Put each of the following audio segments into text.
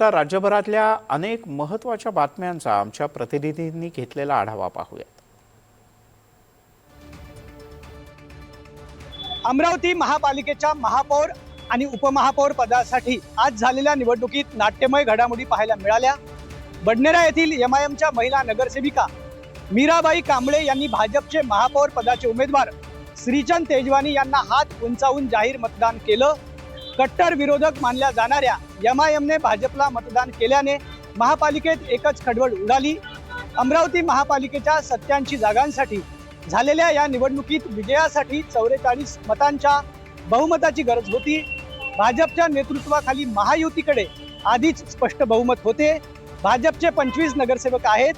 आता राज्यभरातल्या अनेक महत्त्वाच्या बातम्यांचा आमच्या प्रतिनिधींनी घेतलेला आढावा पाहूयात. अमरावती महापालिकेच्या महापौर आणि उपमहापौर पदासाठी आज झालेल्या निवडणुकीत नाट्यमय घडामोडी पाहायला मिळाल्या. बडनेरा येथील एम आय एमच्या महिला नगरसेविका मीराबाई कांबळे यांनी भाजपचे महापौर पदाचे उमेदवार श्रीचंद तेजवानी यांना हात उंचावून जाहीर मतदान केलं. कट्टर विरोधक मानल्या जाणाऱ्या एम आय एमने भाजपला मतदान केल्याने महापालिकेत एकच खडबड उडाली. अमरावती महापालिकेच्या सत्याऐंशी जागांसाठी झालेल्या या निवडणुकीत विजयासाठी चौवेचाळीस मतांच्या बहुमताची गरज होती. भाजपच्या नेतृत्वाखाली महायुतीकडे आधीच स्पष्ट बहुमत होते. भाजपचे पंचवीस नगरसेवक आहेत.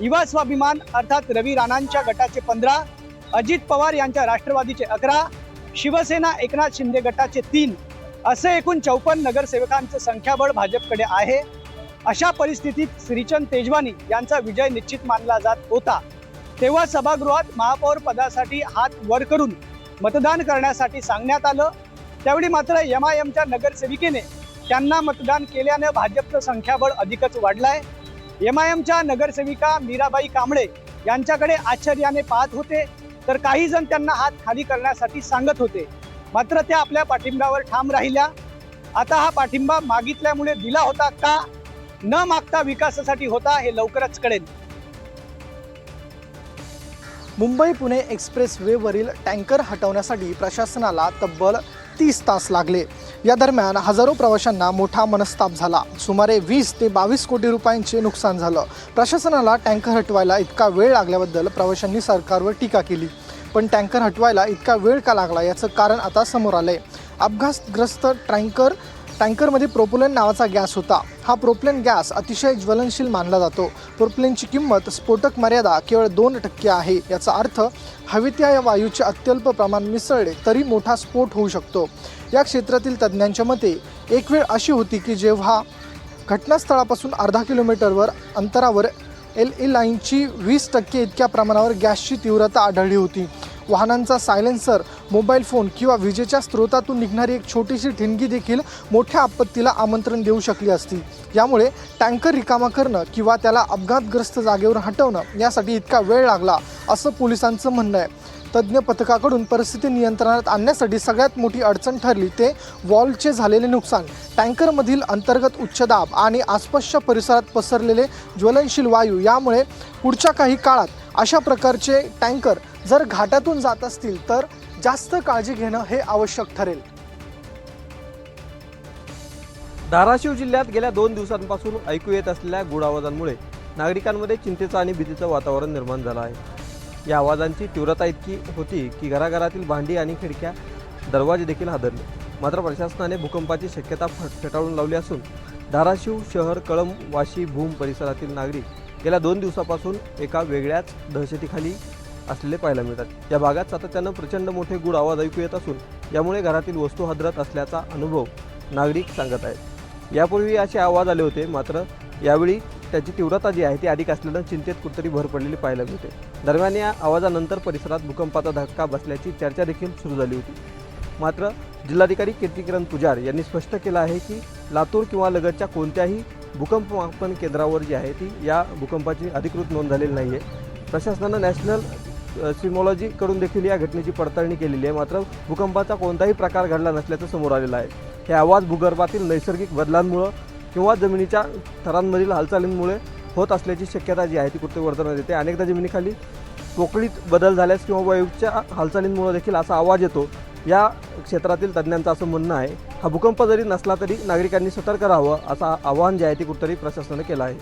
युवा स्वाभिमान अर्थात रवी राणांच्या गटाचे पंधरा अजित पवार यांच्या राष्ट्रवादीचे अकरा शिवसेना एकनाथ शिंदे गटाचे तीन असे एकूण चौपन्न नगरसेवकांचं संख्याबळ भाजपकडे आहे. अशा परिस्थितीत श्रीचंद तेजवानी यांचा विजय निश्चित मानला जात होता. तेव्हा सभागृहात महापौर पदासाठी हात वर करून मतदान करण्यासाठी सांगण्यात आलं. त्यावेळी मात्र एमआयएमच्या आय एमच्या नगरसेविकेने त्यांना मतदान केल्यानं भाजपचं संख्याबळ अधिकच वाढलंय. एमआयएमच्या आय एमच्या नगरसेविका मीराबाई कांबळे यांच्याकडे आश्चर्याने पाहत होते. तर काही जण त्यांना हात खाली करण्यासाठी सांगत होते. मात्र त्या आपल्या पाठिंब्यावर ठाम राहिल्या. आता हा पाठिंबा मागितल्यामुळे दिला होता का? न मागता विकासासाठी होता हे लवकरच कळेल. मुंबई पुणे एक्सप्रेस वेवरील टँकर हटवण्यासाठी प्रशासनाला तब्बल तीस तास लागले. या दरम्यान हजारो प्रवाशांना मोठा मनस्ताप झाला. सुमारे वीस ते बावीस कोटी रुपयांचे नुकसान झालं. प्रशासनाला टँकर हटवायला इतका वेळ लागल्याबद्दल प्रवाशांनी सरकारवर टीका केली. पण टँकर हटवायला इतका वेळ का लागला याचं कारण आता समोर आलंय. अपघातग्रस्त टँकर टँकरमध्ये प्रोपोलन नावाचा गॅस होता. हा प्रोपलेन गॅस अतिशय ज्वलनशील मानला जातो. प्रोपलेनची किंमत स्फोटक मर्यादा केवळ दोन टक्के आहे. याचा अर्थ हवेत्या या वायूचे अत्यल्प प्रमाण मिसळले तरी मोठा स्फोट होऊ शकतो. या क्षेत्रातील तज्ज्ञांच्या मते एक वेळ अशी होती की जेव्हा घटनास्थळापासून अर्धा किलोमीटरवर अंतरावर एल ई लाईनची वीस टक्के इतक्या प्रमाणावर गॅसची तीव्रता आढळली होती. वाहनांचा सायलेन्सर मोबाईल फोन किंवा विजेच्या स्रोतातून निघणारी एक छोटीशी ठिणगी देखील मोठ्या आपत्तीला आमंत्रण देऊ शकली असती. यामुळे टँकर रिकामा करणं किंवा त्याला अपघातग्रस्त जागेवर हटवणं यासाठी इतका वेळ लागला असं पोलिसांचं म्हणणं आहे. तज्ज्ञ पथकाकडून परिस्थिती नियंत्रणात आणण्यासाठी सगळ्यात मोठी अडचण ठरली ते वॉलचे झालेले नुकसान. टँकरमधील अंतर्गत उच्च दाब आणि आसपासच्या परिसरात पसरलेले ज्वलनशील वायू यामुळे पुढच्या काही काळात अशा प्रकारचे टँकर जर घाटातून जात असतील तर जास्त काळजी घेणं हे आवश्यक ठरेल. धाराशिव जिल्ह्यात गेल्या दोन दिवसांपासून ऐकू येत असलेल्या गुढ आवाजांमुळे नागरिकांमध्ये चिंतेचं आणि भीतीचं वातावरण निर्माण झालं आहे. या आवाजांची तीव्रता इतकी होती की घराघरातील भांडी आणि खिडक्या दरवाजे देखील हादरले. मात्र प्रशासनाने भूकंपाची शक्यता फट फेटाळून लावली असून धाराशिव शहर कळम वाशी भूम परिसरातील नागरिक गेल्या दोन दिवसापासून एका वेगळ्याच दहशतीखाली असलेले पाहायला मिळतात. या भागात सातत्यानं प्रचंड मोठे गुड आवाज ऐकू येत असून यामुळे घरातील वस्तू हादरत असल्याचा अनुभव नागरिक सांगत आहेत. यापूर्वी असे आवाज आले होते मात्र यावेळी त्याची तीव्रता जी आहे ती अधिक असल्यानं चिंतेत कुठतरी भर पडलेली पाहायला मिळते. दरम्यान या आवाजानंतर परिसरात भूकंपाचा धक्का बसल्याची चर्चा देखील सुरू झाली होती. मात्र जिल्हाधिकारी कीर्तिकिरण पुजार यांनी स्पष्ट केलं आहे की लातूर किंवा लगतच्या कोणत्याही भूकंप मापन केंद्रावर जी आहे ती या भूकंपाची अधिकृत नोंद झालेली नाही आहे प्रशासनानं नॅशनल सिमॉलॉजीकडून देखील या घटनेची पडताळणी केलेली आहे. मात्र भूकंपाचा कोणताही प्रकार घडला नसल्याचं समोर आलेलं आहे. हे आवाज भूगर्भातील नैसर्गिक बदलांमुळं किंवा जमिनीच्या थरांमधील हालचालींमुळे होत असल्याची शक्यता जी आहे ती कुठे वर्तवण्यात येते? अनेकदा जमिनीखाली पोकळीत बदल झाल्यास किंवा वायूच्या हालचालींमुळे देखील असा आवाज येतो या क्षेत्रातील तज्ज्ञांचं असं म्हणणं आहे. हा भूकंप जरी नसला तरी नागरिकांनी सतर्क राहावं असं आवाहन जे आहे ते कुठेतरी प्रशासनानं केलं आहे.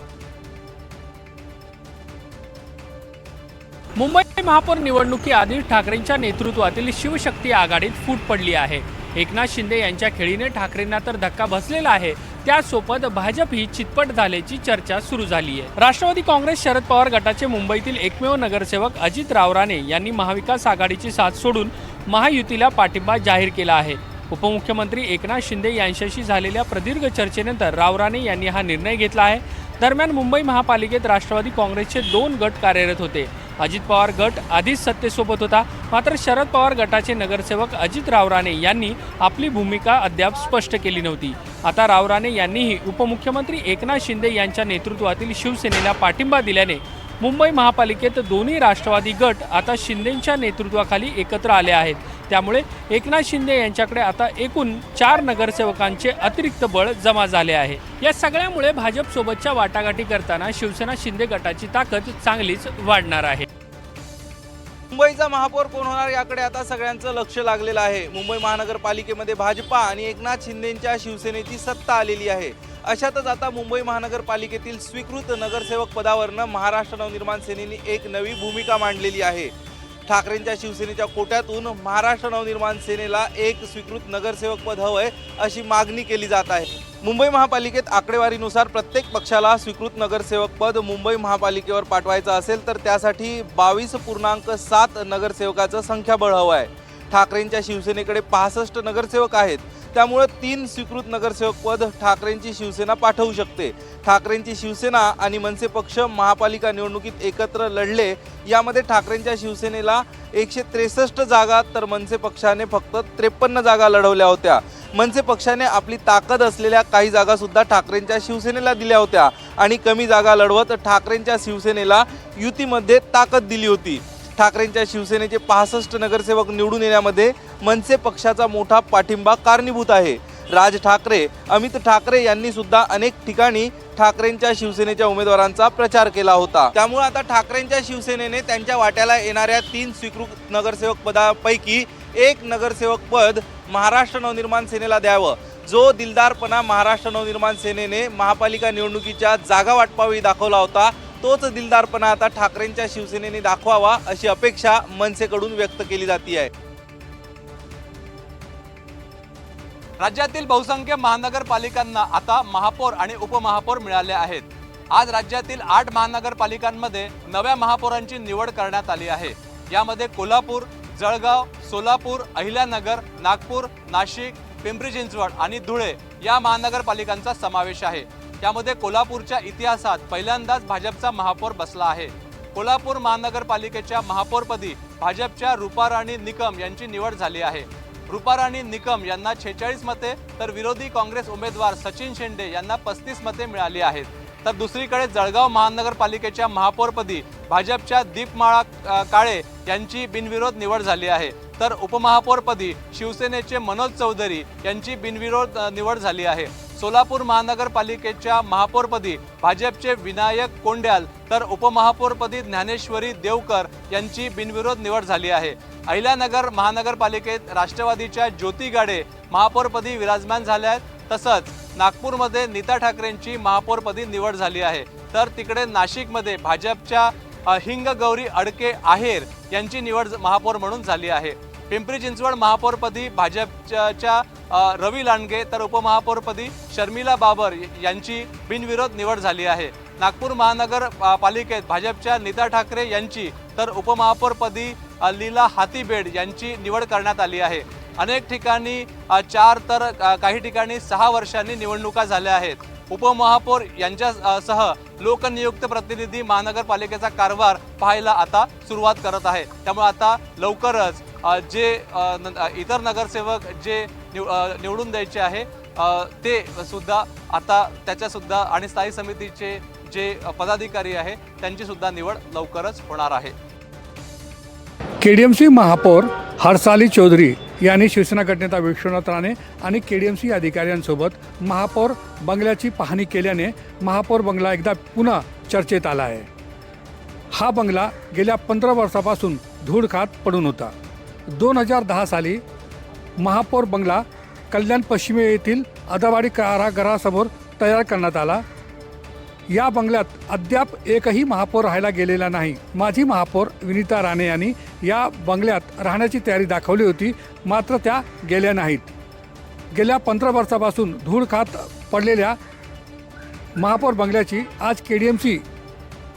मुंबई महापौर निवडणुकीआधी ठाकरेंच्या नेतृत्वातील शिवशक्ती आघाडीत फूट पडली आहे. एकनाथ शिंदे यांच्या खेळीने ठाकरेंना तर धक्का बसलेला आहे. त्यासोबत भाजप ही चितपट झाल्याची चर्चा सुरू झाली आहे. राष्ट्रवादी काँग्रेस शरद पवार गटाचे मुंबईतील एकमेव नगरसेवक अजित रावराणे यांनी महाविकास आघाडीची साथ सोडून महायुतीला पाठिंबा जाहीर केला आहे. उपमुख्यमंत्री एकनाथ शिंदे यांच्याशी झालेल्या प्रदीर्घ चर्चेनंतर रावराणे यांनी हा निर्णय घेतला आहे. दरम्यान मुंबई महापालिकेत राष्ट्रवादी काँग्रेसचे दोन गट कार्यरत होते. अजित पवार गट आधीच सत्तेसोबत होता. मात्र शरद पवार गटाचे नगरसेवक अजित रावराणे यांनी आपली भूमिका अद्याप स्पष्ट केली नव्हती. आता रावराणे यांनीही उपमुख्यमंत्री एकनाथ शिंदे यांच्या नेतृत्वातील शिवसेनेला पाठिंबा दिल्याने मुंबई महापालिकेत दोन्ही राष्ट्रवादी गट आता शिंदेंच्या नेतृत्वाखाली एकत्र आले आहेत. त्यामुळे एकनाथ शिंदे यांच्याकडे आता एकूण चार नगरसेवकांचे अतिरिक्त बळ जमा झाले आहे. या सगळ्यामुळे भाजपसोबतच्या वाटाघाटी करताना शिवसेना शिंदे गटाची ताकद चांगलीच वाढणार आहे. मुंबईचा महापौर कोण होणार याकडे आता सगळ्यांचं लक्ष लागलेलं आहे. मुंबई महानगरपालिकेमध्ये भाजपा आणि एकनाथ शिंदेंच्या शिवसेनेची सत्ता आलेली आहे. अशातच आता मुंबई महानगरपालिकेतील स्वीकृत नगरसेवक पदावरनं महाराष्ट्र नवनिर्माण सेनेने एक नवी भूमिका मांडलेली आहे. ठाकरेंच्या शिवसेनेच्या कोट्यातून महाराष्ट्र नवनिर्माण सेनेला एक स्वीकृत नगरसेवक पद हवंय अशी मागणी केली जात आहे. मुंबई महापालिकेत आकडेवारीनुसार प्रत्येक पक्षाला स्वीकृत नगरसेवक पद मुंबई महापालिकेवर पाठवायचं असेल तर त्यासाठी बावीस पूर्णांक सात नगरसेवकाचं संख्याबळ हवं आहे ठाकरेंच्या शिवसेनेकडे पासष्ट नगरसेवक आहेत. त्यामुळं तीन स्वीकृत नगरसेवक पद ठाकरेंची शिवसेना पाठवू शकते. ठाकरेंची शिवसेना आणि मनसे पक्ष महापालिका निवडणुकीत एकत्र लढले. यामध्ये ठाकरेंच्या शिवसेनेला एकशे त्रेसष्ट जागा तर मनसे पक्षाने फक्त त्रेपन्न जागा लढवल्या होत्या. मनसे पक्षाने आपली ताकद असलेल्या काही जागासुद्धा ठाकरेंच्या शिवसेनेला दिल्या होत्या आणि कमी जागा लढवत ठाकरेंच्या शिवसेनेला युतीमध्ये ताकद दिली होती. ठाकरेंच्या शिवसेनेचे पासष्ट नगरसेवक निवडून येण्यामध्ये मनसे पक्षाचा मोठा पाठिंबा कारणीभूत आहे. राज ठाकरे अमित ठाकरे यांनी सुद्धा अनेक ठिकाणी ठाकरेंच्या शिवसेनेच्या उमेदवारांचा प्रचार केला होता. त्यामुळे आता ठाकरेंच्या शिवसेनेने त्यांच्या वाट्याला येणाऱ्या तीन स्वीकृत नगरसेवक पदापैकी एक नगरसेवक पद महाराष्ट्र नवनिर्माण सेनेला द्यावं. जो दिलदारपणा महाराष्ट्र नवनिर्माण सेनेने महापालिका निवडणुकीच्या जागा वाटपावेळी दाखवला होता तोच दिलदारपणा आता ठाकरेंच्या शिवसेनेने दाखवावा अशी अपेक्षा मनसेकडून व्यक्त केली जाते आहे. राज्यातील बहुसंख्य महानगरपालिकांना आता महापौर आणि उपमहापौर मिळाले आहेत. आज राज्यातील आठ महानगरपालिकांमध्ये नव्या महापौरांची निवड करण्यात आली आहे. यामध्ये कोल्हापूर जळगाव सोलापूर अहिल्यानगर नागपूर नाशिक पिंपरी चिंचवड आणि धुळे या महानगरपालिकांचा समावेश आहे. त्यामध्ये कोल्हापूरच्या इतिहासात पहिल्यांदाच भाजपचा महापौर बसला आहे. कोल्हापूर महानगरपालिकेच्या महापौरपदी भाजपच्या रुपाराणी निकम यांची निवड झाली आहे. रुपाराणी निकम यांना छेचाळीस मते तर विरोधी काँग्रेस उमेदवार सचिन शेंडे यांना पस्तीस मते मिळाली आहेत. तर दुसरीकडे जळगाव महानगरपालिकेच्या महापौरपदी भाजपच्या दीपमाळा काळे यांची बिनविरोध निवड झाली आहे. तर उपमहापौरपदी शिवसेनेचे मनोज चौधरी यांची बिनविरोध निवड झाली आहे. सोलापूर महानगरपालिकेच्या महापौरपदी भाजपचे विनायक कोंड्याल तर उपमहापौरपदी ज्ञानेश्वरी देवकर यांची बिनविरोध निवड झाली आहे. अहिल्यानगर महानगरपालिकेत राष्ट्रवादीच्या ज्योती गाडे महापौरपदी विराजमान झाल्या आहेत. तसंच नागपूरमध्ये नीता ठाकरेंची महापौरपदी निवड झाली आहे. तर तिकडे नाशिकमध्ये भाजपच्या हिंगगौरी हिंग गौरी अडके आहेर यांची निवड महापौर म्हणून झाली आहे. पिंपरी चिंचवड महापौरपदी भाजपच्या रवी लांडगे तर उपमहापौरपदी शर्मिला बाबर यांची बिनविरोध निवड झाली आहे. नागपूर महानगर पालिकेत भाजपच्या नीता ठाकरे यांची तर उपमहापौरपदी लीला हातीबेड यांची निवड करण्यात आली आहे. अनेक ठिकाणी चार तर काही ठिकाणी सहा वर्षांनी निवडणुका झाल्या आहेत. उपमहापौर यांच्या सह लोकनियुक्त प्रतिनिधी महानगरपालिकेचा कारभार पाहायला आता सुरुवात करत आहे. त्यामुळे आता लवकरच जे न- इतर नगरसेवक जे निव निवडून द्यायचे आहे. ते सुद्धा आता त्याच्यासुद्धा आणि स्थायी समितीचे जे पदाधिकारी आहे त्यांची सुद्धा निवड लवकरच होणार आहे. के डी एम सी महापौर हरसाली चौधरी यांनी शिवसेना गटनेता विश्वनाथ राणे आणि के डी एम सी अधिकाऱ्यांसोबत महापौर बंगल्याची पाहणी केल्याने महापौर बंगला एकदा पुन्हा चर्चेत आला आहे. हा बंगला गेल्या पंधरा वर्षापासून धूळ खात पडून होता. दोन हजार दहा साली महापौर बंगला कल्याण पश्चिमे येथील अदावाडी कारागृहासमोर तयार करण्यात आला. या बंगल्यात अद्याप एकही महापौर राहायला गेलेला नाही. माझी महापौर विनिता राणे यांनी या बंगल्यात राहण्याची तयारी दाखवली होती मात्र त्या गेल्या नाहीत. गेल्या पंधरा वर्षापासून धूळ खात पडलेल्या महापौर बंगल्याची आज के डी एम सी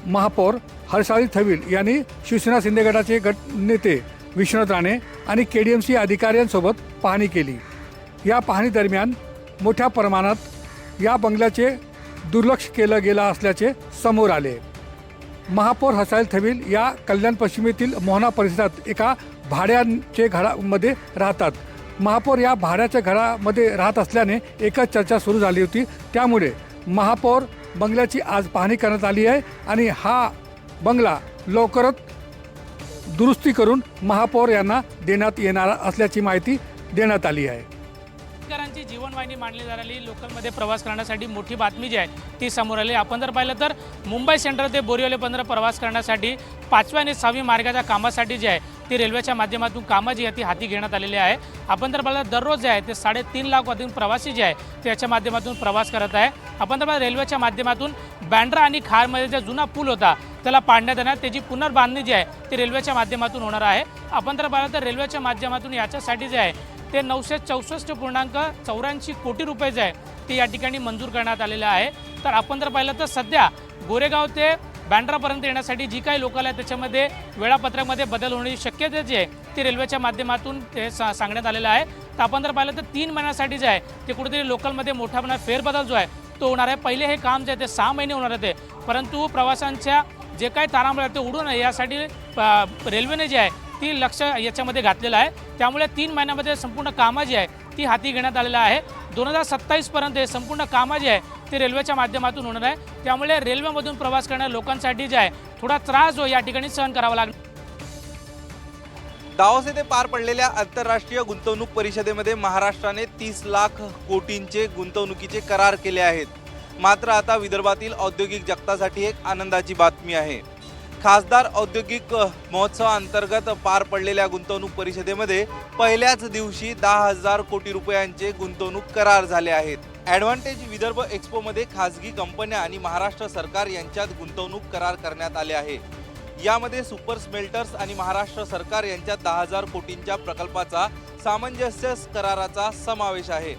महापौर हर्षाली थविल यांनी शिवसेना शिंदे गटाचे गट नेते विश्वनाथ राणे आणि के डी एम सी अधिकाऱ्यांसोबत पाहणी केली. या पाहणीदरम्यान मोठ्या प्रमाणात या बंगल्याचे दुर्लक्ष केलं गेलं असल्याचे समोर आले. महापौर हसायल थवील या कल्याण पश्चिमेतील मोहना परिसरात एका भाड्यांचे घरामध्ये राहतात. महापौर या भाड्याच्या घरामध्ये राहत असल्याने एकच चर्चा सुरू झाली होती. त्यामुळे महापौर बंगल्याची आज पाहणी करण्यात आली आहे आणि हा बंगला लवकरच दुरुस्ती करून महापौर यांना देण्यात येणार असल्याची माहिती देण्यात आली आहे. शेतकऱ्यांची जीवनवाहिनी मानली जाणारी लोकलमध्ये प्रवास करण्यासाठी मोठी बातमी जी आहे ती समोर आली. आपण जर पाहिलं तर मुंबई सेंट्रल ते बोरिवलीपर्यंत प्रवास करण्यासाठी पाचव्या आणि सहावी मार्गाच्या कामासाठी जी आहे ती रेल्वेच्या माध्यमातून कामं जी आहे ती हाती घेण्यात आलेली आहे. आपण जर पाहिलं दररोज जे आहे ते साडेतीन लाख अधिक प्रवासी जे आहे ते याच्या माध्यमातून प्रवास करत आहे. आपण तर पाहिलं रेल्वेच्या माध्यमातून बँड्रा आणि खारमध्ये जो जुना पूल होता त्याला पाडण्यात येणार त्याची पुनर्बांधणी जी आहे ती रेल्वेच्या माध्यमातून होणार आहे. आपण जर पाहिलं तर रेल्वेच्या माध्यमातून याच्यासाठी जे आहे ते नऊशे चौसष्ट पूर्णांक चौऱ्याऐंशी कोटी रुपये जे आहे ते या ठिकाणी मंजूर करण्यात आलेले आहे. तर आपण जर पाहिलं तर सध्या गोरेगाव ते बँड्रापर्यंत येण्यासाठी जी काही लोकल आहे त्याच्यामध्ये वेळापत्रकामध्ये बदल होण्याची शक्यता जी आहे ती रेल्वेच्या माध्यमातून ते सा सांगण्यात आलेलं आहे. तर आपण जर पाहिलं तर तीन महिन्यासाठी जे आहे ते कुठेतरी लोकलमध्ये मोठा प्रमाणात फेरबदल जो आहे तो होणार आहे. पहिले हे काम जे आहे ते सहा महिने होणार आहे ते. परंतु प्रवाशांच्या जे काही तारांबळ आहे ते उडू नये यासाठी रेल्वेने जे आहे ती लक्ष याच्यामध्ये घातलेलं आहे. त्यामुळे तीन महिन्यामध्ये संपूर्ण कामं जी आहे ती हाती घेण्यात आलेलं आहे. दोन हजार सत्तावीसपर्यंत हे संपूर्ण कामं जी आहे ते रेल्वेच्या माध्यमातून होणार आहे. त्यामुळे रेल्वेमधून प्रवास करणाऱ्या लोकांसाठी जे आहे थोडा त्रास जो या ठिकाणी सहन करावा लागणार दावोस येथे पार पडलेल्या आंतरराष्ट्रीय गुंतवणूक परिषदेमध्ये महाराष्ट्राने तीस लाख कोटींचे गुंतवणुकीचे करार केले आहेत. मात्र आता विदर्भातील औद्योगिक जगतासाठी एक आनंदाची बातमी आहे. खासदार औद्योगिक महोत्सवाअंतर्गत पार पडलेल्या गुंतवणूक परिषदेमध्ये पहिल्याच दिवशी दहा हजार कोटी रुपयांचे गुंतवणूक करार झाले आहेत. ॲडव्हान्टेज विदर्भ एक्स्पोमध्ये खासगी कंपन्या आणि महाराष्ट्र सरकार यांच्यात गुंतवणूक करार करण्यात आले आहे. यामध्ये सुपर स्मेल्टर्स आणि महाराष्ट्र सरकार यांच्या दहा हजार कोटींच्या प्रकल्पाचा सामंजस्य कराराचा समावेश आहे.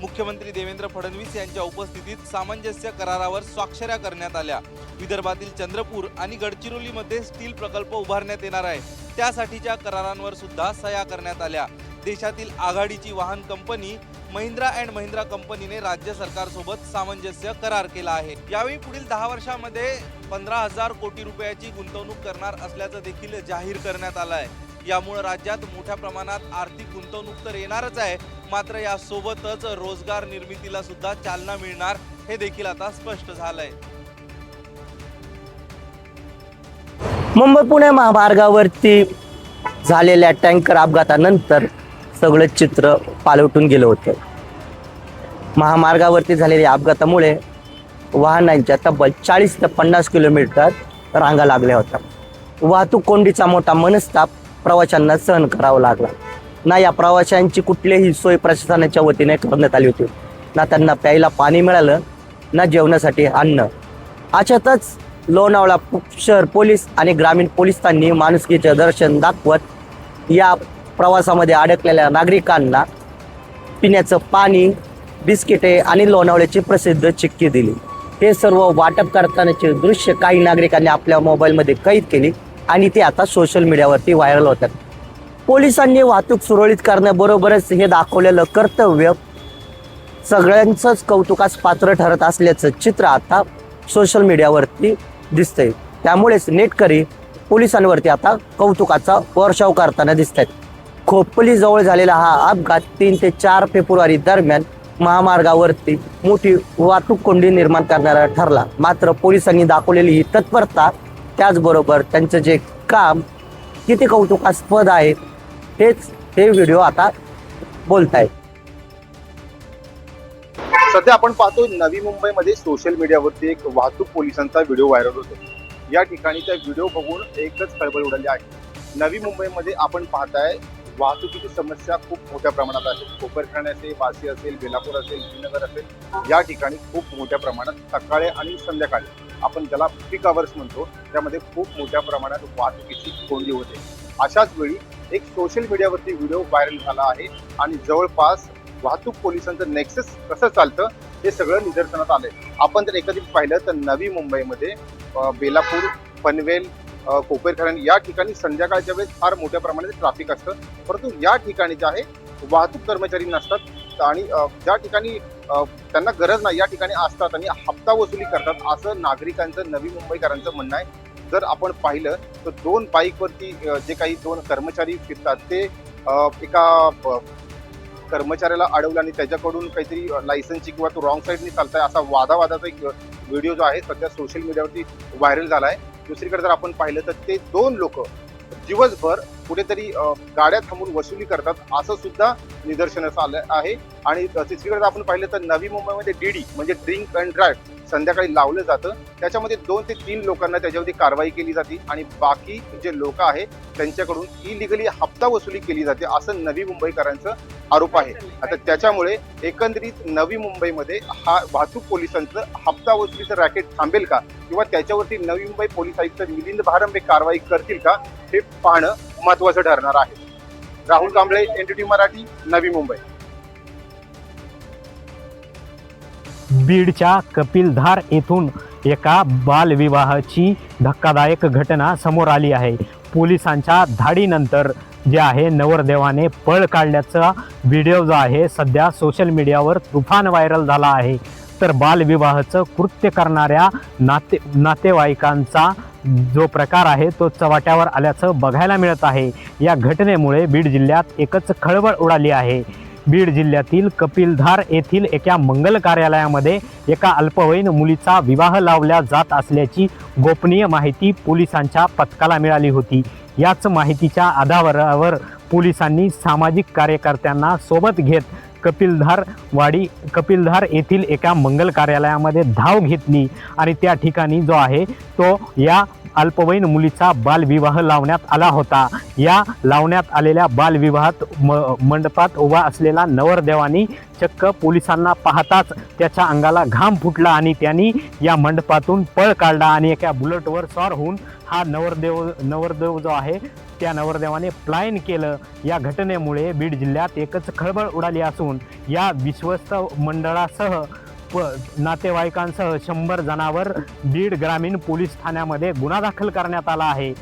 मुख्यमंत्री देवेंद्र फडणवीस यांच्या उपस्थितीत सामंजस्य करारावर स्वाक्षऱ्या करण्यात आल्या. विदर्भातील चंद्रपूर आणि गडचिरोलीमध्ये स्टील प्रकल्प उभारण्यात येणार आहे. त्यासाठीच्या करारांवर सुद्धा सह्या करण्यात आल्या. देशातील आघाडीची वाहन कंपनी महिंद्रा अँड महिंद्रा कंपनीने राज्य सरकारसोबत सामंजस्य करार केला आहे. यावेळी पुढील दहा वर्षामध्ये पंधरा हजार कोटी रुपयाची गुंतवणूक करणार असल्याचं देखील जाहीर करण्यात आलं आहे. यामुळे राज्यात मोठ्या प्रमाणात आर्थिक गुंतवणूक तर येणारच आहे. मात्र यासोबतच रोजगार निर्मितीला सुद्धा चालना मिळणार हे देखील आता स्पष्ट झालंय. मुंबई पुणे महामार्गावरती झालेल्या टँकर अपघातानंतर सगळं चित्र पालवटून गेलं होतं. महामार्गावरती झालेल्या अपघातामुळे वाहनांच्या तब्बल चाळीस ते पन्नास किलोमीटर रांगा लागल्या होत्या. वाहतूक कोंडीचा मोठा मनस्ताप प्रवाशांना सहन करावा लागला. ना या प्रवाशांची कुठलीही सोय प्रशासनाच्या वतीने करण्यात आली होती. ना त्यांना प्यायला पाणी मिळालं ना जेवणासाठी अन्न. अशातच लोणावळा शहर पोलीस आणि ग्रामीण पोलिसांनी माणुसकीचे दर्शन दाखवत या प्रवासामध्ये अडकलेल्या नागरिकांना पिण्याचं पाणी बिस्किटे आणि लोणावळ्याची प्रसिद्ध चिक्की दिली. हे सर्व वाटप करतानाचे दृश्य काही नागरिकांनी आपल्या मोबाईलमध्ये कैद केली. आणि ते आता सोशल मीडियावरती व्हायरल होतात. पोलिसांनी वाहतूक सुरळीत करण्याबरोबरच हे दाखवलेलं कर्तव्य सगळ्यांचंच कौतुकास पात्र ठरत असल्याचं चित्र आता सोशल मीडियावरती दिसतंय. त्यामुळेच नेटकरी पोलिसांवरती आता कौतुकाचा वर्षाव करताना दिसत आहेत खोपलीजवळ झालेला हा अपघात तीन ते चार फेब्रुवारी दरम्यान महामार्गावरती मोठी वाहतूक कोंडी निर्माण करणारा ठरला. मात्र पोलिसांनी दाखवलेली ही तत्परता त्याचबरोबर त्यांचं जे काम किती कौतुकास्पद आहे हेच हे व्हिडिओ आता बोलत आहेत सध्या आपण पाहतो नवी मुंबईमध्ये सोशल मीडियावरती एक वाहतूक पोलिसांचा व्हिडिओ व्हायरल होतो. या ठिकाणी त्या व्हिडिओ बघून एकच खळबळ उडाली आहे. नवी मुंबईमध्ये आपण पाहताय वाहतुकीची समस्या खूप मोठ्या प्रमाणात आहे. कोपरखाणे असेल वाशी असेल बेलापूर असेल श्रीनगर असेल या ठिकाणी खूप मोठ्या प्रमाणात सकाळी आणि संध्याकाळी आपण ज्याला पीक आवर्स म्हणतो त्यामध्ये खूप मोठ्या प्रमाणात वाहतुकीची कोंडी होते. अशाच वेळी एक सोशल मीडियावरती व्हिडिओ व्हायरल झाला आहे आणि जवळपास वाहतूक पोलिसांचं नेक्सेस कसं चालतं हे सगळं निदर्शनात आलंय. आपण जर एकत्रित पाहिलं तर नवी मुंबईमध्ये बेलापूर पनवेल कोपेरखरण या ठिकाणी संध्याकाळच्या वेळेस फार मोठ्या प्रमाणात ट्रॅफिक असतं. परंतु या ठिकाणी जे आहे वाहतूक कर्मचारी नसतात आणि ज्या ठिकाणी त्यांना गरज नाही या ठिकाणी असतात आणि हप्ता वसुली करतात असं नागरिकांचं नवी मुंबईकरांचं म्हणणं आहे. जर आपण पाहिलं तर दोन बाईकवरती जे काही दोन कर्मचारी फिरतात ते एका कर्मचाऱ्याला अडवलं आणि त्याच्याकडून काहीतरी लायसन्सची किंवा तो रॉंग साईडनी चालताय असा वादावादाचा एक व्हिडिओ जो आहे सध्या सोशल मीडियावरती व्हायरल झाला आहे. दुसरीकडे जर आपण पाहिलं तर ते दोन लोक दिवसभर कुठेतरी गाड्या थांबून वसुली करतात असं सुद्धा निदर्शनास आलं आहे. आणि तिसरीकडे जर आपण पाहिलं तर नवी मुंबईमध्ये डीडी म्हणजे ड्रिंक अँड ड्राईव्ह संध्याकाळी लावलं जातं. त्याच्यामध्ये दोन ते तीन लोकांना त्याच्यावरती कारवाई केली जाते आणि बाकी जे लोक आहेत त्यांच्याकडून इलिगली हप्ता वसुली केली जाते असं नवी मुंबईकरांचं आरोप आहे. आता त्याच्यामुळे एकंदरीत नवी मुंबईमध्ये हा वाहतूक पोलिसांचं हप्ता वसुलीचं रॅकेट थांबेल का? किंवा त्याच्यावरती नवी मुंबई पोलीस आयुक्त मिलिंद भारंबे कारवाई करतील का हे पाहणं महत्वाचं ठरणार आहे. राहुल कांबळे एनडीटी मराठी नवी मुंबई. बीडच्या कपिलधार येथून एका बालविवाहाची धक्कादायक घटना समोर आली आहे. पोलिसांच्या धाडीनंतर जे आहे नवरदेवाने पळ काढल्याचा व्हिडिओ जो आहे सध्या सोशल मीडियावर तुफान व्हायरल झाला आहे. तर बालविवाहाचं कृत्य करणाऱ्या नाते नातेवाईकांचा जो प्रकार आहे तो चव्हाट्यावर आल्याचं बघायला मिळत आहे. या घटनेमुळे बीड जिल्ह्यात एकच खळबळ उडाली आहे. बीड जिल्ह्यातील कपिलधार येथील एका मंगल कार्यालयामध्ये एका अल्पवयीन मुलीचा विवाह लावला जात असल्याची गोपनीय माहिती पोलिसांच्या पथकाला मिळाली होती. याच माहितीच्या आधारावर पोलिसांनी सामाजिक कार्यकर्त्यांना सोबत घेत कपिलधार वाडी कपिलधार येथील एका मंगल कार्यालयामध्ये धाव घेतली आणि त्या ठिकाणी जो आहे तो या अल्पवयीन मुलीचा बालविवाह लावण्यात आला होता. या लावण्यात आलेल्या बालविवाहात म मंडपात उभा असलेला नवरदेवानी चक्क पोलिसांना पाहताच त्याच्या अंगाला घाम फुटला आणि त्यांनी या मंडपातून पळ काढला आणि एका बुलेटवर सॉर होऊन हा नवरदेव नवरदेव जो आहे त्या नवरदेवाने प्लायन केलं. या घटनेमुळे बीड जिल्ह्यात एकच खळबळ उडाली असून या विश्वस्त मंडळासह प नातेवाईकांसह शंभर जणांवर बीड ग्रामीण पोलीस ठाण्यामध्ये गुन्हा दाखल करण्यात आला आहे.